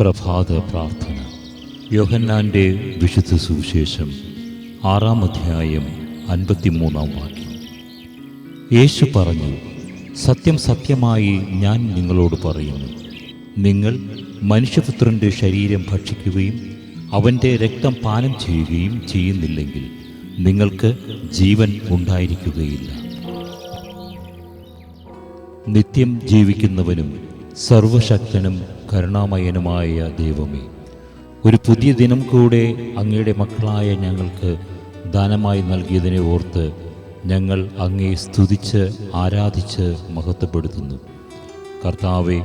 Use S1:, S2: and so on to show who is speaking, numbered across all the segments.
S1: പ്രഭാത പ്രാർത്ഥന. യോഹന്നാന്റെ വിശുദ്ധ സുവിശേഷം ആറാം അധ്യായം അൻപത്തിമൂന്നാം വാക്യം. യേശു പറഞ്ഞു സത്യം സത്യമായി ഞാൻ നിങ്ങളോട് പറയുന്നു. നിങ്ങൾ മനുഷ്യപുത്രന്റെ ശരീരം ഭക്ഷിക്കുകയും അവന്റെ രക്തം പാനം ചെയ്യുകയും ചെയ്യുന്നില്ലെങ്കിൽ നിങ്ങൾക്ക് ജീവൻ ഉണ്ടായിരിക്കുകയില്ല. നിത്യം ജീവിക്കുന്നവനും സർവശക്തനും കരുണാമയനുമായ ദൈവമേ ഒരു പുതിയ ദിനം കൂടെ അങ്ങയുടെ മക്കളായ ഞങ്ങൾക്ക് ദാനമായി നൽകിയതിനെ ഓർത്ത് ഞങ്ങൾ അങ്ങേ സ്തുതിച്ച് ആരാധിച്ച് മഹത്വപ്പെടുത്തുന്നു. കർത്താവെ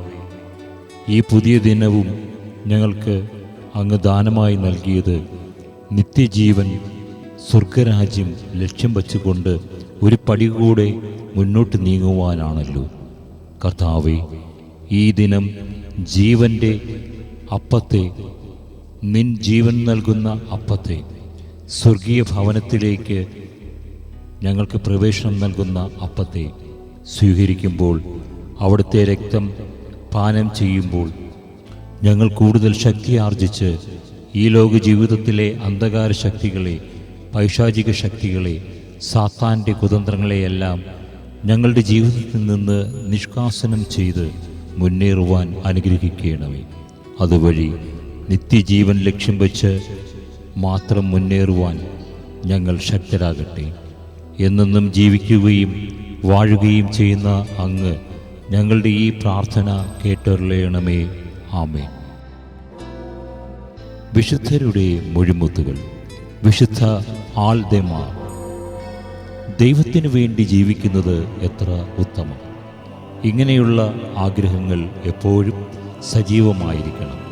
S1: ഈ പുതിയ ദിനവും ഞങ്ങൾക്ക് അങ്ങ് ദാനമായി നൽകിയത് നിത്യജീവൻ സ്വർഗരാജ്യം ലക്ഷ്യം വച്ചുകൊണ്ട് ഒരു പടി കൂടെ മുന്നോട്ട് നീങ്ങുവാനാണല്ലോ. കർത്താവെ ഈ ദിനം ജീവന്റെ അപ്പത്തെ നിൻ ജീവൻ നൽകുന്ന അപ്പത്തെ. സ്വർഗീയ ഭവനത്തിലേക്ക് ഞങ്ങൾക്ക് പ്രവേശനം നൽകുന്ന അപ്പത്തെ സ്വീകരിക്കുമ്പോൾ അവിടുത്തെ രക്തം പാനം ചെയ്യുമ്പോൾ ഞങ്ങൾ കൂടുതൽ ശക്തി ആർജിച്ച് ഈ ലോക ജീവിതത്തിലെ അന്ധകാര ശക്തികളെ പൈശാചിക ശക്തികളെ സാത്താന്റെ കുതന്ത്രങ്ങളെയെല്ലാം ഞങ്ങളുടെ ജീവിതത്തിൽ നിന്ന് നിഷ്കാസനം ചെയ്ത് മുന്നേറുവാൻ അനുഗ്രഹിക്കണമേ. അതുവഴി നിത്യജീവൻ ലക്ഷ്യം വച്ച് മാത്രം മുന്നേറുവാൻ ഞങ്ങൾ ശക്തരാകട്ടെ. എന്നെന്നും ജീവിക്കുകയും വാഴുകയും ചെയ്യുന്ന അങ്ങ് ഞങ്ങളുടെ ഈ പ്രാർത്ഥന കേട്ടറിയണമേ. ആമേ വിശുദ്ധരുടെ മൊഴിമുത്തുകൾ. വിശുദ്ധ ആൾദേമാർ ദൈവത്തിനു വേണ്ടി ജീവിക്കുന്നത് എത്ര ഉത്തമം. ഇങ്ങനെയുള്ള ആഗ്രഹങ്ങൾ എപ്പോഴും സജീവമായിരിക്കണം.